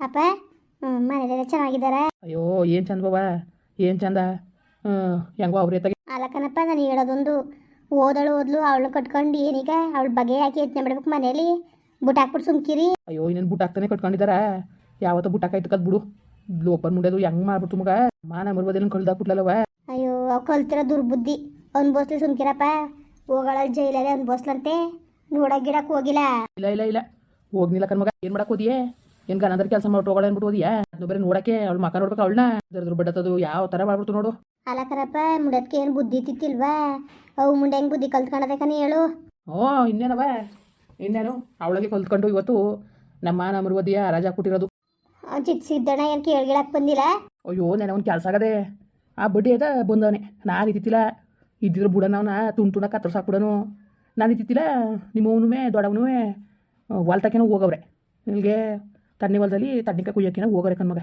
ಅಪ್ಪ? ಮನೇಲೆಲ್ಲ ಚೆನ್ನಾಗಿದ್ದಾರೆ? ಅಯ್ಯೋ ಏನ್ ಚಂದ ಬಾಬಾ? ಏನ್ ಚಂದ? ಹೆಂಗೋ ಅವ್ರ ಎತ್ತಾಗೆ ಅಲ್ಲಕ್ಕನಪ್ಪ ನಾನು ಹೇಳೋದೊಂದು. ಓದಳು ಓದ್ಲು ಅವಳು ಕಟ್ಕೊಂಡು ಏನೀಗ? ಅವಳ ಬಗೆ ಹಾಕಿ ಯತ್ನೆ ಮಾಡ್ಬೇಕು ಮನೇಲಿ ಬುಟ್ ಹಾಕ್ಬಿಟ್ಟು ಸುಮ್ಕಿರಿ. ಅಯ್ಯೋ ಇನ್ನೇನು ಬುಟ್ ಹಾಕ್ತಾನೆ ಕಟ್ಕೊಂಡಿದಾರ ಯಾವತ್ತೋ ಬುಟ್ ಹಾಕಾಯ್ತು ಕದ್ ಬಿಡು ಲೋಪನ್ ಮುಂಡೆದು ಹೆಂಗ್ ಮಾಡ್ಬಿಟ್ಟು ಮಗ? ಮಾನ ಮರ್ಬೋದಿಲ್ಲ ಕಳ್ದಾಕ್ಬಿಟ್ಲಲ್ಲವ ಅಯ್ಯೋ ಅವ್ ಕಲ್ತಿರ ದುರ್ಬುದ್ಧಿ. ಅನ್ಬೋಸ್ಲಿ ಸುಮ್ಕಿರಪ್ಪ. ಹೋಗಳ ಜೈಲಲ್ಲಿ ಅನ್ಬೋಸ್ಲಂತೆ ನೋಡಕ್ ಗಿಡಕ್ ಹೋಗಿಲ್ಲ. ಇಲ್ಲ ಇಲ್ಲ ಇಲ್ಲ. ಹೋಗ್ನಿಲ್ಲ ಕಣ್ಮಗ ಏನು ಮಾಡಕ್ ಹೋದಿಯೇ? ಏನು ಅಂದ್ರೆ ಕೆಲಸ ಮಾಡ್ಬಿಟ್ಟು ಅನ್ಬಿಟ್ಟು ಹೋದಿಯಾ? ಅದು ಬರೀ ನೋಡಕ್ಕೆ ಅವ್ಳು ಮಕ ನೋಡ್ಬೇಕು ಅವಳನ್ನ. ಅದ್ರ ಬಿಡತ್ತದು ಯಾವ ತರ ಮಾಡ್ಬಿಡ್ತು ನೋಡು. ಅಲ್ಲ ಕರಪ್ಪ ಮುಡಕ್ಕೆ ಏನು ಬುದ್ಧಿ ತಿತ್ತಿಲ್ವಾ ಅವು ಮುಂಡೆ ಹೆಂಗ್ ಬುದ್ಧಿ ಕಲ್ತ್ಕೊಂಡದಕ್ಕನ ಹೇಳು. ಓ ಇನ್ನೇನವ? ಇನ್ನೇನು? ಅವಳಿಗೆ ಕಲ್ತ್ಕೊಂಡು ಇವತ್ತು ನಮ್ಮ ನಮ್ಮ ಮರುವದಿಯ ರಾಜ ಕೊಟ್ಟಿರೋದು. ಚಿಕ್ಕ ಸಿದ್ದಣ್ಣ ಏನು ಕೇಳ್ಗಿಳಕ್ ಬಂದಿಲ್ಲ? ಅಯ್ಯೋ ನೆನ ಒಂದು ಕೆಲಸ ಆಗದೆ. ಆ ಬಡ್ಡಿ ಅದ ಬಂದವನೆ. ನಾನು ಇದ್ದಿತ್ತಿಲ್ಲ. ಇದ್ದಿದ್ರು ಬುಡನವನ ತುಂಡು ತುಂಡ ಕತ್ತರ್ಸಾಕ್ಬಿಡನು ನಾನು ಇದ್ದಿತ್ತಿಲ್ಲ ನಿಮ್ಮವನು ದೊಡ್ಡವನು ಹೊಲ್ತಕ್ಕೇನೋ ಹೋಗವ್ರೆ. ಇಲ್ಲಿಗೆ ತಣ್ಣಿ ಹೊಲದಲ್ಲಿ ತಣ್ಣಿಕಾಯಿ ಕುಯ್ಯೋಕ್ಕೇನೋ ಹೋಗೋರೆ ಕಣ್ಮಗ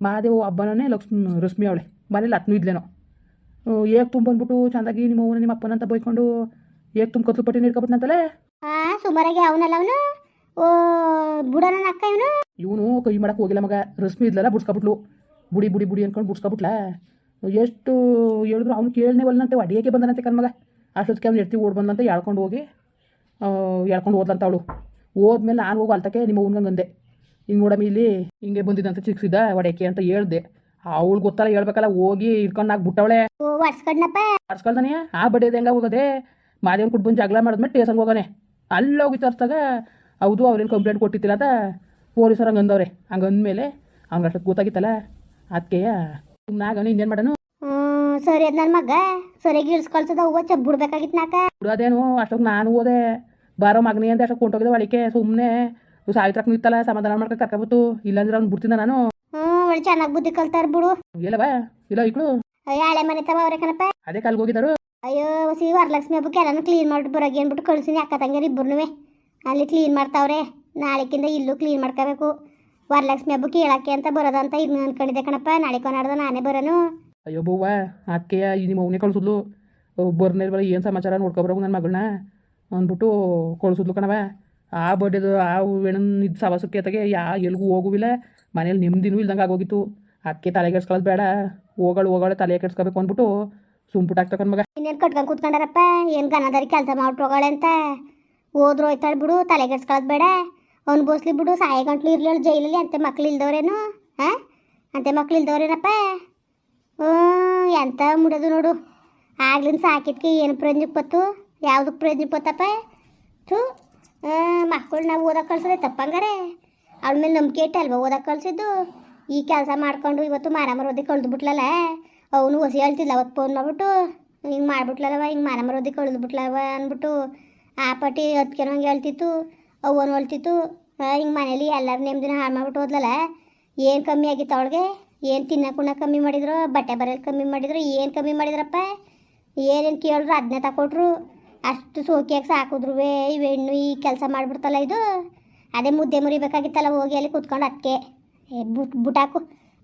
ಮಾದೇವು ಹಬ್ಬನೇ ಲಕ್ಷ್ಮಿ ರಶ್ಮಿ ಅವಳೆ. ಮನೇಲಿ ಅತ್ನೂ ಇದ್ಲೇನೋ. ಏಕ್ ತುಂಬಂದ್ಬಿಟ್ಟು ಚಂದಾಗಿ ನಿಮ್ಮ ಅವನ ನಿಮ್ಮ ಅಪ್ಪನಂತ ಬೈಕೊಂಡು ಏಕ್ ತುಂಬ ಕತ್ಲು ಪಟ್ಟಿ ನೀಡ್ಕೊಬಿಟ್ನಂತಲೇ? ಹಾ ಸುಮಾರಾಗಿ ಅವನಲ್ಲ ಅವನು? ಓ ಬುಡನ ಅಕ್ಕ ಇವನು? ಇವನು ಕೈ ಮಾಡಕ್ಕೆ ಹೋಗಿಲ್ಲ ಮಗ. ರಶ್ಮಿ ಇದ್ಲಲ್ಲ ಬುಡ್ಸ್ಕೊಬಿಟ್ಲು. ಬುಡಿ ಬುಡಿ ಬುಡಿ ಅನ್ಕೊಂಡು ಬುಡ್ಸ್ಕೊಬಿಟ್ಲ? ಎಷ್ಟು ಹೇಳಿದ್ರು ಅವ್ನು ಕೇಳನೇ ಬಲ್ಲಂತೆ ಅಡಿಗೆಗೆ ಬಂದನಂತೆ ಕಣ್ಮಗ ಅಷ್ಟೊತ್ತಿಗೆ ಅವ್ನು ಎತ್ತಿ ಓಡ್ ಬಂದಂತೆ ಎಳ್ಕೊಂಡು ಹೋಗಿ ಎಳ್ಕೊಂಡು ಹೋದ್ಲಂತ ಅವಳು. ಹೋದ್ಮೇಲೆ ನಾನು ಹೋಗಿ ಅಲ್ತಕ್ಕೆ ನಿಮ್ಮ ಹಿಂಗೆ ನೋಡಮ್ಮ ಇಲ್ಲಿ ಹಿಂಗೆ ಬಂದಿದ್ದಂತ ಚಿಕ್ಸಿದ ಒಡೆಕೆ ಅಂತ ಹೇಳ್ದೆ. ಅವಳು ಗೊತ್ತಲ್ಲ ಹೇಳ್ಬೇಕಲ್ಲ ಹೋಗಿ ಇಟ್ಕೊಂಡು ನಾಕ್ ಬಿಟ್ಟವಳೆ. ಹರ್ಸ್ಕೊಳ್ತಾನೆ ಆಡ್ಸ್ಕೊಳ್ತಾನೆ ಆ ಬಡಿಯೋದು ಹೆಂಗ ಹೋಗೋದೆ. ಮಾದೇವನ್ ಕುಟ್ ಬಂದು ಜಗಳ ಮಾಡಿದ್ಮೇಲೆ ಟೇಸಂಗೆ ಹೋಗೋನೆ ಅಲ್ಲಿ ಹೋಗಿ ತರ್ಸ್ದಾಗ ಹೌದು ಅವ್ರೇನು ಕಂಪ್ಲೇಂಟ್ ಕೊಟ್ಟಿತ್ತಿಲ್ಲ ಅಂತ ಪೊಲೀಸರು ಹಂಗೆ ಅಂದವ್ರೆ. ಹಂಗೆ ಅಂದಮೇಲೆ ಅವ್ನಿಗೆ ಅಷ್ಟೊತ್ತು ಗೊತ್ತಾಗಿತ್ತಲ್ಲ. ಅದಕ್ಕೆ ಸುಮ್ಮನಾಗವನು ಇನ್ನೇನು ಮಾಡನು? ಸರಿ ಅದ್ ನನ್ನ ಮಗ. ಸರಿಯಾಗಿ ಇಳಿಸ್ಕೊಳ್ಸದ ಹೂವ ಚಬ್ ಬಿಡ್ಬೇಕಾಗಿತ್ತು ನಾಕ. ಬಿಡೋದೇನು ಅಷ್ಟೊತ್ತು ನಾನು ಹೋದೆ. ಬಾರೋ ಮಗನಿ ಅಂತ ಅಷ್ಟೊತ್ತು ಕೊಂಟೋಗಿದ್ದೆ ಒಳಿಕೆ ಸುಮ್ಮನೆ ಸಾವಿತ್ರಕ್ಕೆ ನಿಂತಲ್ಲ ಸಮಾಧಾನ ಮಾಡ್ಕೊಂಡು ಕರ್ಕೊಬಿಟ್ಟು ಇಲ್ಲಾಂದ್ರೆ ಅವ್ನು ಬಿಡ್ತಿದ್ದ ನಾನು. ಒಳ್ಳೆ ಚೆನ್ನಾಗಿ ಬುದ್ಧಿ ಕಲ್ತಾರ ಬಿಡು. ಇಲ್ಲವ ಇಲ್ಲ ಇಕ್ಳು. ಅಯ್ಯೋ ಹಳೆ ಮನೆ ತವ ಅವ್ರೆ ಕಣಪ್ಪ. ಅದೇ ಕಾಲ್ಗೆ ಹೋಗಿದ್ದಾರು ಅಯ್ಯೋ ಸಿ ವರಲಕ್ಷ್ಮಿ ಹಬ್ಬಕ್ಕೆ ಎಲ್ಲಾನು ಕ್ಲೀನ್ ಮಾಡ್ಬಿಟ್ಟು ಬರೋಗಿ ಅಂದ್ಬಿಟ್ಟು ಕಳ್ಸಿನಿ ಅಕ್ಕ ತಂಗಿಯರು ಇಬ್ಬರು ಅಲ್ಲಿ ಕ್ಲೀನ್ ಮಾಡ್ತಾವ್ರೆ. ನಾಳೆಕಿಂದ ಇಲ್ಲೂ ಕ್ಲೀನ್ ಮಾಡ್ಕೋಬೇಕು. ವರಲಕ್ಷ್ಮಿ ಹಬ್ಬಕ್ಕೆ ಹೇಳಕ್ಕೆ ಅಂತ ಬರೋದಂತ ಇನ್ನು ಅನ್ಕೊಂಡಿದ್ದೆ ಕಣಪ್ಪ. ನಾಳೆ ಕೊನಾಡ್ದ ನಾನೇ ಬರೋನು. ಅಯ್ಯೋ ಬವ್ವ ಅದಕ್ಕೆ ನಿಮ್ಮ ಅವನೇ ಕಳ್ಸಿದ್ಲು. ಬರ್ನೇ ಬರ ಏನು ಸಮಾಚಾರ ನೋಡ್ಕೊಬರೋಗು ನನ್ನ ಮಗಳನ್ನ ಅಂದ್ಬಿಟ್ಟು ಕಳ್ಸಿದ್ಲು ಕಣವ ಆ ಬಡ್ಡೆದು ಆ ಹೂವಿನ ಇದು ಸವಾಸಕ್ಕೆ ಅತ್ತಗೆ ಯಾ ಎಲ್ಗೂ ಹೋಗುವಿಲ್ಲ. ಮನೇಲಿ ನೆಮ್ಮದಿನೂ ಇಲ್ದಂಗೆ ಆಗೋಗಿತ್ತು. ಅದಕ್ಕೆ ತಲೆ ಕೆಡ್ಸ್ಕೊಳ್ಳೋದು ಬೇಡ. ಹೋಗಳು ಹೋಗಳು, ತಲೆ ಕೆಡ್ಸ್ಕೋಬೇಕು ಅಂದ್ಬಿಟ್ಟು ಸುಂಪುಟ್ ಆಗ್ತಕ್ಕ ಮಗ. ಇನ್ನೇನು ಕಟ್ಕೊಂಡು ಕೂತ್ಕೊಂಡಾರಪ್ಪ? ಏನು ಗನದಾರಿ ಕೆಲಸ ಮಾಡ್ಬಿಟ್ಟು ಹೋಗೋಳೆ ಅಂತ? ಹೋದ್ರು ಹೋಯ್ತಾಳೆ ಬಿಡು, ತಲೆ ಕೆಡ್ಸ್ಕೊಳ್ಳೋದು ಬೇಡ. ಅವ್ನು ಬೋಸ್ಲಿ ಬಿಡು, ಸಾಯ ಗಂಟ್ಲು ಇರಲಿಲ್ಲ ಜೈಲಲ್ಲಿ, ಅಂತೆ ಮಕ್ಳು ಇಲ್ದವ್ರೇನು? ಹಾಂ ಅಂತೆ ಮಕ್ಳು ಇಲ್ದವ್ರೇನಪ್ಪ? ಹ್ಞೂ, ಎಂತ ಮುಡೋದು ನೋಡು. ಆಗ್ಲಿಂದ ಸಾಕಿದ್ಕೆ ಏನು ಪ್ರಯೋಜನಕ್ಕೆ ಬತ್ತು? ಯಾವುದಕ್ಕೆ ಪ್ರಯೋಜನಕ್ಕೆ ಬತ್ತಪ್ಪ? ಥೂ. ಮಕ್ಕಳು ನಾವು ಓದಕ್ಕೆ ಕಳ್ಸೋದೆ ತಪ್ಪಂಗಾರೆ ಅವಳ ಮೇಲೆ ನಂಬಿಕೆ ಇಟ್ಟಲ್ವ ಓದಕ್ಕೆ ಕಳ್ಸಿದ್ದು? ಈ ಕೆಲಸ ಮಾಡ್ಕೊಂಡು ಇವತ್ತು ಮಾರಾಮರ ಓದಿ ಕಳ್ದ್ಬಿಟ್ಲಲ್ಲ ಅವನು ಹೊಸಿ ಹೇಳ್ತಿಲ್ಲ ಅವತ್ತು ಫೋನ್ ಮಾಡ್ಬಿಟ್ಟು. ಹಿಂಗೆ ಮಾಡ್ಬಿಟ್ಲಲ್ಲವ, ಹಿಂಗೆ ಮಾರಾಮರ ಓದಿ ಕಳ್ದ್ಬಿಟ್ಲವ ಅಂದ್ಬಿಟ್ಟು. ಆ ಪಟ್ಟಿ ಅದಕ್ಕೆ ಹಂಗೆ ಹೇಳ್ತಿತ್ತು ಅವನು ಹೇಳ್ತಿತ್ತು. ಹಿಂಗೆ ಮನೇಲಿ ಎಲ್ಲರ ನೆಮ್ಮದಿನ ಹಾಳು ಮಾಡ್ಬಿಟ್ಟು ಹೋದ್ಲಲ್ಲ ಏನು ಕಮ್ಮಿ ಆಗಿತ್ತು ಅವಳಿಗೆ? ಏನು ತಿನ್ನಕುಣ ಕಮ್ಮಿ ಮಾಡಿದ್ರು? ಬಟ್ಟೆ ಬರೋದು ಕಮ್ಮಿ ಮಾಡಿದ್ರು? ಏನು ಕಮ್ಮಿ ಮಾಡಿದ್ರಪ್ಪ? ಏನೇನು ಕೇಳಿದ್ರು ಅದನ್ನೇ ತಕೊಟ್ರು. ಅಷ್ಟು ಸೋಕಿಯಾಗಿ ಸಾಕಿದ್ರು ಈ ಹೆಣ್ಣು ಈ ಕೆಲಸ ಮಾಡಿಬಿಡ್ತಲ್ಲ ಇದು. ಅದೇ ಮುದ್ದೆ ಮುರಿಬೇಕಾಗಿತ್ತಲ್ಲ ಹೋಗಿ ಅಲ್ಲಿ ಕೂತ್ಕೊಂಡು ಅದಕ್ಕೆ ಬುಟ್ ಬುಟಾಕು.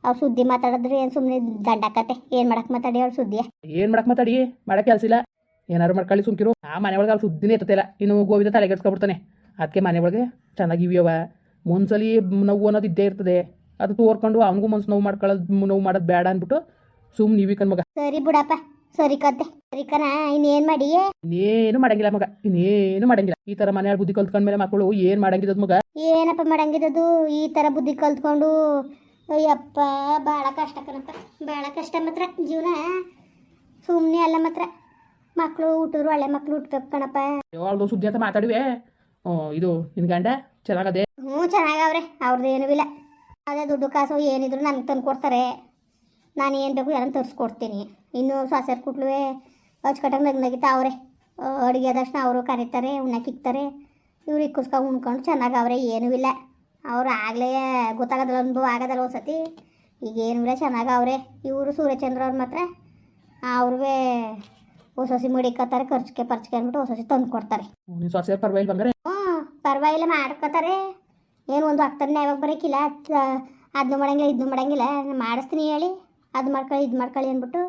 ಅವ್ರು ಸುದ್ದಿ ಮಾತಾಡಿದ್ರೆ ಏನು ಸುಮ್ಮನೆ ದಂಡಕತೆ ಏನು ಮಾಡಕ್ಕೆ ಮಾತಾಡಿ ಅವ್ಳು ಸುದ್ದಿಯ? ಏನು ಮಾಡಕ್ಕೆ ಮಾತಾಡಿ? ಮಾಡಕ್ಕೆ ಕೆಲಸ ಇಲ್ಲ. ಏನಾರು ಮಾಡ್ಕೊಳ್ಳಿ ಸುಮ್ಕಿರು. ಆ ಮನೆ ಒಳಗೆ ಅವ್ರು ಸುದ್ದಿನೇ ಎತ್ತಲ್ಲ ಇನ್ನು ಗೋವಿಂದ ತಲೆ ಕೆಡ್ಸ್ಕೊಬಿಡ್ತಾನೆ ಅದಕ್ಕೆ ಮನೆ ಒಳಗೆ ಚೆನ್ನಾಗಿ ಇವ್ಯವ. ಮುಂದ್ಸಲಿ ನೋವು ಅನ್ನೋದು ಇದ್ದೇ ಇರ್ತದೆ. ಅದು ತೋರ್ಕೊಂಡು ಅವನಿಗೂ ಮನ್ಸು ನೋವು ಮಾಡ್ಕೊಳ್ಳೋದು ನೋವು ಮಾಡೋದು ಬೇಡ ಅಂದ್ಬಿಟ್ಟು ಸುಮ್ಮನೆ ನೀವಿ ಮಗ. ಸರಿ ಬಿಡಪ್ಪ. ಸರಿ ಕತೆ. ಸರಿ ಕಣ ಇನ್ನೇನ್ ಮಾಡಿ? ಇನ್ನೇನು ಮಾಡಂಗಿಲ್ಲ ಮಗ ಇನ್ನೇನು ಮಾಡಂಗಿಲ್ಲ. ಈ ತರ ಮನೆಯಲ್ಲಿ ಬುದ್ಧಿ ಕಲ್ತ್ಕೊಂಡ್ಮೇಲೆ ಮಕ್ಕಳು ಏನು ಮಾಡಂಗಿದ್ದದ ಮಗ? ಏನಪ್ಪ ಮಾಡಂಗಿದ್ದದು? ಈ ತರ ಬುದ್ಧಿ ಕಲ್ತ್ಕೊಂಡು ಅಯ್ಯಪ್ಪ ಬಹಳ ಕಷ್ಟ ಕಣಪ್ಪ. ಭಾಳ ಕಷ್ಟ ಮಾತ್ರ ಜೀವನ. ಸುಮ್ಮನೆ ಅಲ್ಲ ಮಾತ್ರ. ಮಕ್ಕಳು ಹುಟ್ಟಿದ್ರು ಒಳ್ಳೆ ಮಕ್ಕಳು ಹುಟ್ಟಬೇಕು ಕಣಪ್ಪ. ಯಾವ್ದು ಸುದ್ದಿ ಅಂತ ಮಾತಾಡಿವೆ. ಇದು ನಿನ್ ಗಂಡ? ಚೆನ್ನಾಗದೆ? ಹ್ಞೂ ಚೆನ್ನಾಗವ್ರೆ. ಅವ್ರದ್ದು ಏನೂ ಇಲ್ಲ. ಅದೇ ದುಡ್ಡು ಕಾಸು ಏನಿದ್ರು ನನಗೆ ತಂದು ಕೊಡ್ತಾರೆ ನಾನು ಏನು ಬೇಕು ಎಲ್ಲ ತರಿಸ್ಕೊಡ್ತೀನಿ. ಇನ್ನು ಸಾಸರ್ ಕುಟ್ಲುವೆ ಅಚ್ಚುಕಟ್ಟಾಗಿ ನಗ್ ನಗಿತಾ ಅವರೇ. ಅಡುಗೆ ಆದಷ್ಟು ಅವರು ಕರೀತಾರೆ ಉಣ್ಣಕ್ಕಿಕ್ತಾರೆ ಇವ್ರು ಇಕ್ಕಿಸ್ಕೊಂಡು ಉಣ್ಕೊಂಡು ಚೆನ್ನಾಗವ್ರೆ ಏನೂ ಇಲ್ಲ. ಅವರು ಆಗಲೇ ಗೊತ್ತಾಗೋದಿಲ್ಲ ಅನುಭವ ಆಗೋದಲ್ಲ ಒಂದ್ಸತಿ. ಈಗ ಏನೂ ಇಲ್ಲ ಚೆನ್ನಾಗವ್ರೆ ಇವರು ಸೂರ್ಯಚಂದ್ರ ಅವ್ರು ಮಾತ್ರ. ಅವ್ರಿಗೆ ಹೊಸ ಹೊಸ ಮಡಿಕತ್ತಾರೆ ಖರ್ಚಿಗೆ ಪರ್ಚಿಗೆ ಅಂದ್ಬಿಟ್ಟು ಹೊಸ ಹೊಸ ತಂದು ಕೊಡ್ತಾರೆ. ಹ್ಞೂ ಪರವಾಗಿಲ್ಲ ಮಾಡ್ಕೋತಾರೆ. ಏನು ಒಂದು ಆಗ್ತಾನೆ ಯಾವಾಗ ಬರೋಕ್ಕಿಲ್ಲ ಅದನ್ನು ಮಾಡಂಗಿಲ್ಲ ಇದನ್ನು ಮಾಡಂಗಿಲ್ಲ. ನಾನ್ ಮಾಡಿಸ್ತೀನಿ ಹೇಳಿ. ಅದು ಮಾಡ್ಕೊಳ್ಳಿ ಇದು ಮಾಡ್ಕೊಳ್ಳಿ ಅಂದ್ಬಿಟ್ಟು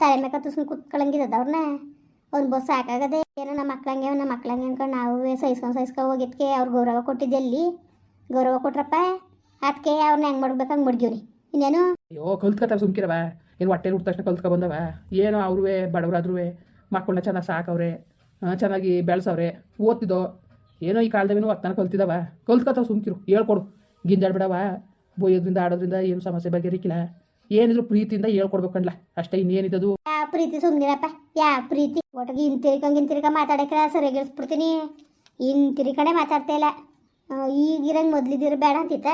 ತಲೆ ಮೇಲೆ ತುಸ್ಕೊಂಡು ಕುತ್ಕೊಳ್ಳಂಗಿದ್ದದ ಅವ್ರನ್ನ ಒಂದು ಬಸ್ ಸಾಕಾಗದೆ ಏನೋ ನಮ್ಮ ಮಕ್ಳಂಗೆ ನಮ್ಮ ಮಕ್ಳಂಗೆ ಅಂದ್ಕೊಂಡು ನಾವು ಸಹಿಸ್ಕೊಂಡು ಸಹಿಸ್ಕೊಂಡು ಹೋಗಿದ್ಕೆ ಅವ್ರು ಗೌರವ ಕೊಟ್ಟಿದ್ದೆ ಅಲ್ಲಿ. ಗೌರವ ಕೊಟ್ರಪ್ಪ ಅದಕ್ಕೆ ಅವ್ರನ್ನ ಹೆಂಗೆ ಮಾಡ್ಬೇಕು ಹಂಗೆ ರೀ ಇನ್ನೇನು? ಅಯ್ಯೋ, ಕಲ್ತ್ಕೊತಾವ ಸುಮ್ಕಿರವ ಏನು ಹೊಟ್ಟೆ ಹುಟ್ಟ ತಕ್ಷಣ ಕಲ್ತ್ಕೊ ಬಂದವ ಏನೋ ಅವ್ರೂ ಬಡವರಾದ್ರೂ ಮಕ್ಕಳನ್ನ ಚೆನ್ನಾಗಿ ಸಾಕವ್ರೆ ಚೆನ್ನಾಗಿ ಬೆಳೆಸವ್ರೆ, ಓದ್ತಿದ್ದೋ. ಏನೋ ಈ ಕಾಲದವೇನು ಒತ್ತನ ಕಲ್ತಿದವ. ಕಲ್ತ್ಕೊತಾವ ಸುಮ್ಕಿರು. ಹೇಳ್ಕೊಡು. ಗಿಂಜಾಡ್ಬಿಡವ ಬೋಯೋದ್ರಿಂದ, ಆಡೋದ್ರಿಂದ ಏನು ಸಮಸ್ಯೆ ಬಗೆಹರಿಕಿಲ್ಲ. ಏನಿದ್ರು ಪ್ರೀತಿಯಿಂದ ಹೇಳ್ಕೊಡ್ಬೇಕಂಡ್ಲ ಅಷ್ಟೇ ಇನ್ನೇನಿದ್ದದು ಯಾ ಪ್ರೀತಿ ಸುಮ್ನಿರಪ್ಪ. ಯಾ ಪ್ರೀತಿ. ಒಟ್ಟಿಗೆ ಹಿಂತಿರ್ಕಂಗೆ ಹಿಂತಿರ್ಕ ಮಾತಾಡಕ್ಕೆ ಸರಿಯಾಗಿ ಹಿಂತಿರ್ಕಡೆ ಮಾತಾಡ್ತಾ ಇಲ್ಲ. ಈಗಿರಂಗೆ ಮೊದ್ಲಿದ್ದೀರ ಬೇಡ ಅಂತಿತ್ತ?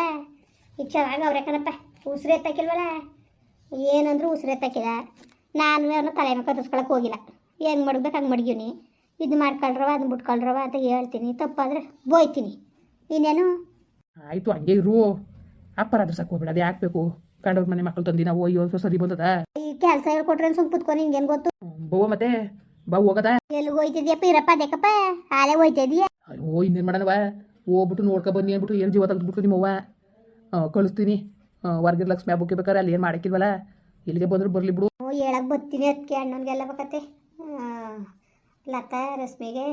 ಈಗ ಚೆನ್ನಾಗಿ ಅವ್ರೆ ಕಣಪ್ಪ. ಉಸಿರು ಎತ್ತಕ್ಕಿಲ್ವಲ್ಲ ಏನಂದ್ರು ಉಸಿರು ನಾನು ಅವ್ರನ್ನ ತಲೆ ಮೇಲೆ ಹೋಗಿಲ್ಲ. ಹೆಂಗೆ ಮಾಡ್ಬೇಕು ಹಂಗೆ ಮಡ್ಗಿವ್ನಿ ಇದು ಮಾಡ್ಕೊಳ್ರವ ಅದನ್ನ ಬಿಟ್ಕೊಳ್ರವ ಅಂತ ಹೇಳ್ತೀನಿ. ತಪ್ಪಾದ್ರೆ ಬೋಯ್ತೀನಿ. ಇನ್ನೇನು? ಆಯಿತು ಹಂಗೆ ಇರು. ಅಪ್ಪರಾದ್ರೂ ಸಾಕು ಹೋಗ್ಬೇಡ. ಅದು ಯಾಕೆ ಬೇಕು? ಕಂಡವ್ರ ಮನೆ ಮಕ್ಕಳು ತಂದಿನ ನಾವು ಅಯ್ಯೋ ಸರಿ ಬಂದದ. ಈ ಕೆಲಸ ಹೇಳ್ಕೊಟ್ರೆ ಸುಮ್ ನಿಂಗೆ ಏನ್ ಗೊತ್ತು? ಬವ್ವ ಮತ್ತೆ ಬಾ ಹೋಗದ. ಎಲ್ಲಿ ಹೋಯ್ತಿದ್ಯಪ್ಪ ಇರಪ್ಪ ಅದಕ್ಕಪ್ಪ ಹಾಲೆ ಹೋಯ್ತಿದ್ಯಾ? ಓ ಇನ್ನೇನು ಮಾಡನವ ಹೋಗ್ಬಿಟ್ಟು ನೋಡ್ಕೊ ಬನ್ನಿ ಅಂದ್ಬಿಟ್ಟು ಏನ್ ಜೀವ ತೆಗೆದ್ಬಿಟ್ಟು ನಿಮ್ಮವ್ವ? ಕಳಿಸ್ತೀನಿ. ಹೊರ್ಗಿದ ಲಕ್ಷ್ಮಿ ಹಬ್ಬಕ್ಕೆ ಬೇಕಾರೆ ಅಲ್ಲಿ ಏನು ಮಾಡಕ್ಕಿಲ್ವಲ್ಲ? ಇಲ್ಲಿಗೆ ಬಂದ್ರು ಬರಲಿ ಬಿಡು. ಓ ಹೇಳಕ್ ಬರ್ತೀನಿ ಅದಕ್ಕೆ ಅಣ್ಣನಿಗೆಲ್ಲ ಬೇಕತ್ತೆ. ಲತಾ ರಶ್ಮಿಗೆ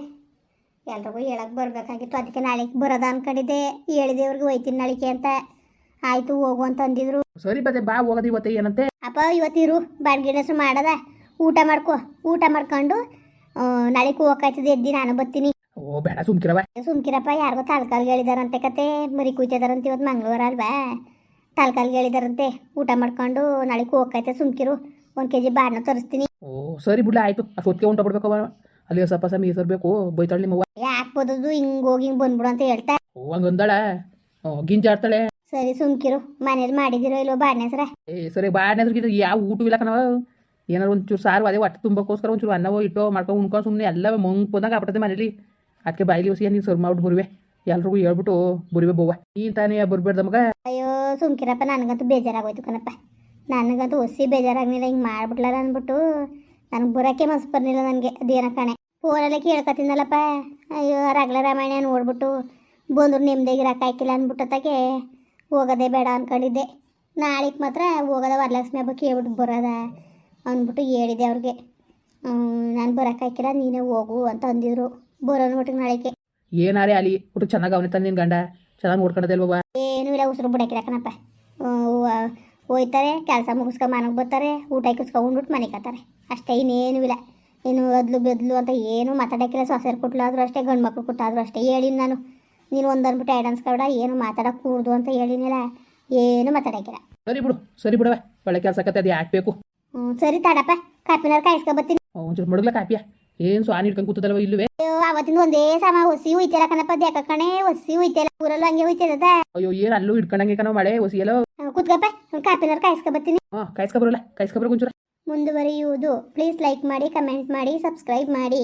ಎಲ್ರಿಗೂ ಹೇಳಕ್ ಬರಬೇಕಾಗಿತ್ತು ಅದಕ್ಕೆ ನಾಳೆಗೆ ಬರೋದ ಅನ್ಕೊಂಡಿದ್ದೆ. ಹೇಳಿದೆ ಅವ್ರಿಗೆ ಹೋಯ್ತೀನಿ ನಾಳಿಕೆ ಅಂತ. ಆಯಿತು ಹೋಗು ಅಂತ ಅಂದಿದ್ರು. ಸರಿ ಮತ್ತೆ ಬಾ ಹೋಗೋದು ಇವತ್ತೆ ಏನಂತೆ? ಅಪ್ಪ ಇವತ್ತಿರು ಬಾಡ್ಗಿಡಸು ಮಾಡದ. ಊಟ ಮಾಡ್ಕೊ ಊಟ ಮಾಡ್ಕೊಂಡು ನಾಳೆಗೆ ಹೋಗಾಯ್ತದೆ ಎದ್ದಿ ನಾನು ಬರ್ತೀನಿ. ಓ ಬೇಡ ಸುಮ್ಕಿರವ. ಸುಮ್ಕಿರಪ್ಪ ಯಾರಿಗೋ ತಾಲ್ಕಾಲ್ ಹೇಳಿದಾರಂತೆ ಕತೆ. ಮರಿ ಕುಯ್ತಿದಾರಂತೆ ಇವತ್ತು ಮಂಗಳವಾರ ಅಲ್ವಾ? ತಾಲ್ಕಾಲ್ ಹೇಳಿದಾರಂತೆ. ಊಟ ಮಾಡ್ಕೊಂಡು ನಾಳೆಗೆ ಹೋಗಾಯ್ತೆ ಸುಮ್ಕಿರು. ಒಂದು ಕೆ ಜಿ ಬಾಡ್ನ ತರಿಸ್ತೀನಿ. ಓ ಸರಿ ಬಿಡ್ಲ ಆಯ್ತು. ಅಷ್ಟೊತ್ತಿಗೆ ಹೊಂಟೋಗ್ಬಿಡ್ಬೇಕವ ಅಲ್ಲಿ ಸ್ವಲ್ಪ ಸಮಯ ಸರ್ಬೇಕು ಬೈತಾಳೆ ನಿಮ್ಮವ್ವ. ಯಾಕೆ ಬದದು ಹಿಂಗೆ ಹೋಗಿ ಹಿಂಗೆ ಬಂದ್ಬಿಡು ಅಂತ ಹೇಳ್ತಾ. ಓ ಹಂಗಂದಾಳ. ಗಿಂಜಾಡ್ತಾಳೆ. ಸರಿ ಸುಮ್ಕಿರು ಮನೇಲಿ ಮಾಡಿದಿರೋ ಇಲ್ವೋ ಬಾಡ್ನೆ ಏ ಸರಿ ಬಾಡ್ನೆದ್ರಿಗೆ ಯಾವ ಊಟ ಇಲ್ಲ ಕಣವ ಏನಾರು ಒಂಚೂರು ಸಾರು ಅದೇ ಹೊಟ್ಟೆ ತುಂಬಕ್ಕೋಸ್ಕರ ಒಂಚೂರು ಅನ್ನವೋ ಇಟ್ಟೋ ಮಾಡ್ಕೊಂಡು ಉಣ್ಕೊಂಡು ಸುಮ್ಮನೆ ಎಲ್ಲ ಮಂಗ್ ಬಂದಾಗ ಆಗ್ಬಿಟ್ಟದೆ ಮನೇಲಿ. ಅದಕ್ಕೆ ಬಾಯಿಲಿ ಹೊಸಿಯ ನೀನು ಸುರ್ಮ ಮಾಡ್ಬಿಟ್ಟು ಬರುವೆ. ಎಲ್ರಿಗೂ ಹೇಳ್ಬಿಟ್ಟು ಬರುವೆ ಬೋವ ನೀನು ತಾನೇ ಬರ್ಬೇಡ್ದ ಮಗ. ಅಯ್ಯೋ ಸುಮ್ಕಿರಪ್ಪ ನನಗಂತೂ ಬೇಜಾರಾಗೋಯ್ತು ಕಣಪ್ಪ. ನನಗಂತೂ ಹೊಸಿ ಬೇಜಾರಾಗಲಿಲ್ಲ ಹಿಂಗೆ ಮಾಡ್ಬಿಟ್ಲಾರ ಅಂದ್ಬಿಟ್ಟು. ನನಗೆ ಬರೋಕ್ಕೆ ಮನ್ಸು ಬರ್ಲಿಲ್ಲ ನನಗೆ ಅದೇನ ಕಣೆ. ಫೋನಲ್ಲೇ ಕೇಳ್ಕೊತೀನಲ್ಲಪ್ಪ ಅಯ್ಯೋ ರಗ್ಲ ರಾಮಾಯಣ ನೋಡ್ಬಿಟ್ಟು ಬಂದ್ರು ನೆಮ್ಮದಿಗಿರಕ್ಕೆ ಆಯ್ಕಿಲ್ಲ ಅಂದ್ಬಿಟ್ಟತ್ತಾಗೆ. ಹೋಗೋದೇ ಬೇಡ ಅಂದ್ಕೊಂಡಿದ್ದೆ ನಾಳೆಗೆ ಮಾತ್ರ ಹೋಗೋದ ವರಲಕ್ಷ್ಮಿ ಹಬ್ಬಕ್ಕೆ ಹೇಳ್ಬಿಟ್ಟು ಬರೋದ ಅಂದ್ಬಿಟ್ಟು ಹೇಳಿದೆ ಅವ್ರಿಗೆ. ನಾನು ಬರೋಕ್ಕಾಯ್ಕಿಲ್ಲ ನೀನೇ ಹೋಗು ಅಂತ ಅಂದಿದ್ರು. ಬರೋನು ಒಟ್ಟಿಗೆ ನಾಳೆಗೆ. ಏನಾರೇ ಅಲ್ಲಿ? ಒಟ್ಟು ಚೆನ್ನಾಗಿ ಅವನೇ ತಂದು ನಿನ್ನ ಗಂಡ. ಚೆನ್ನಾಗಿ ನೋಡ್ಕೊಂಡದೆ ಬಾಬಾ ಏನೂ ಇಲ್ಲ ಉಸಿರು ಬಿಡಕ್ಕಿಲ್ಲ ಕಣಪ್ಪ. ಹೋಯ್ತಾರೆ ಕೆಲಸ ಮುಗಿಸ್ಕೊಂಡು ಮನೆಗೆ ಬರ್ತಾರೆ ಊಟ ಇಕ್ಕಿಸ್ಕೊಂಡ್ಬಿಟ್ಟು ಮನೆಗೆ ಹತ್ತಾರೆ ಅಷ್ಟೇ ಇನ್ನೇನೂ ಇಲ್ಲ. ಇನ್ನು ಅದ್ಲು ಬೆದ್ಲು ಅಂತ ಏನು ಮಾತಾಡೋಕ್ಕಿಲ್ಲ ಸೊಸೆರು ಕೊಟ್ಲಾದ್ರು ಅಷ್ಟೇ ಗಂಡು ಮಕ್ಕಳು ಕೊಟ್ಟಾದ್ರು ಅಷ್ಟೇ ಹೇಳಿನಿ ನಾನು. ನೀನು ಒಂದು ಅಂದ್ಬಿಟ್ಟು ಐಡನ್ಸ್ ಅನ್ಸ್ಕೊಬೇಡ ಏನು ಮಾತಾಡೋಕೆ ಕೂಡ್ದು ಅಂತ ಹೇಳಿನಿಲ್ಲ ಏನು ಮಾತಾಡೋಕ್ಕಿಲ್ಲ. ಸರಿ ಬಿಡು ಸರಿ ಬಿಡವ ಒಳ್ಳೆ ಕೆಲಸ ಕತೆ ಅದು ಯಾಕೆ ಬೇಕು ಹ್ಞೂ ಸರಿ ತಾಡಪ್ಪ ಕಾಪಿನಾರು ಕಾಯಿಸ್ಕೊಬತ್ತೀನಿ. ಒಂಚೂರು ಮಡಗ್ಲ ಕಾಪಿಯ ಏನು ಸ್ವಾನಿ ಹಿಡ್ಕೊಂಡು ಕೂತದಲ್ವ ಇಲ್ಲವೇ? ಅಯ್ಯೋ ಅವತ್ತಿಂದ ಒಂದೇ ಸಮ ಹೊಸಿ ಉಯ್ತಿಲ್ಲ ಕಣಪ್ಪ ದೇಕ ಕಣೆ ಹೊಸಿ ಹುಯ್ತಿಲ್ಲ ಊರಲ್ಲೂ ಹಂಗೆ ಉಯ್ತದ ಅಯ್ಯೋ ಏನು ಅಲ್ಲೂ ಹಿಡ್ಕೊಂಡಂಗೆ ಕಣೋ ಮಳೆ ಹೊಸಿ ಎಲ್ಲೋ? ಕೂತ್ಕಪ್ಪ ಕಾಪಿನಾರು ಕಾಯಿಸ್ಕೊಬತ್ತೀನಿ. ಹಾಂ ಕಾಯಿಸ್ಕೊಬರಲ್ಲ ಕಾಯಿಸ್ಕೊಬರ ಒಂಚೂರು. ಮುಂದುವರಿಯುವುದು ಪ್ಲೀಸ್ ಲೈಕ್ ಮಾಡಿ ಕಮೆಂಟ್ ಮಾಡಿ ಸಬ್ಸ್ಕ್ರೈಬ್ ಮಾಡಿ.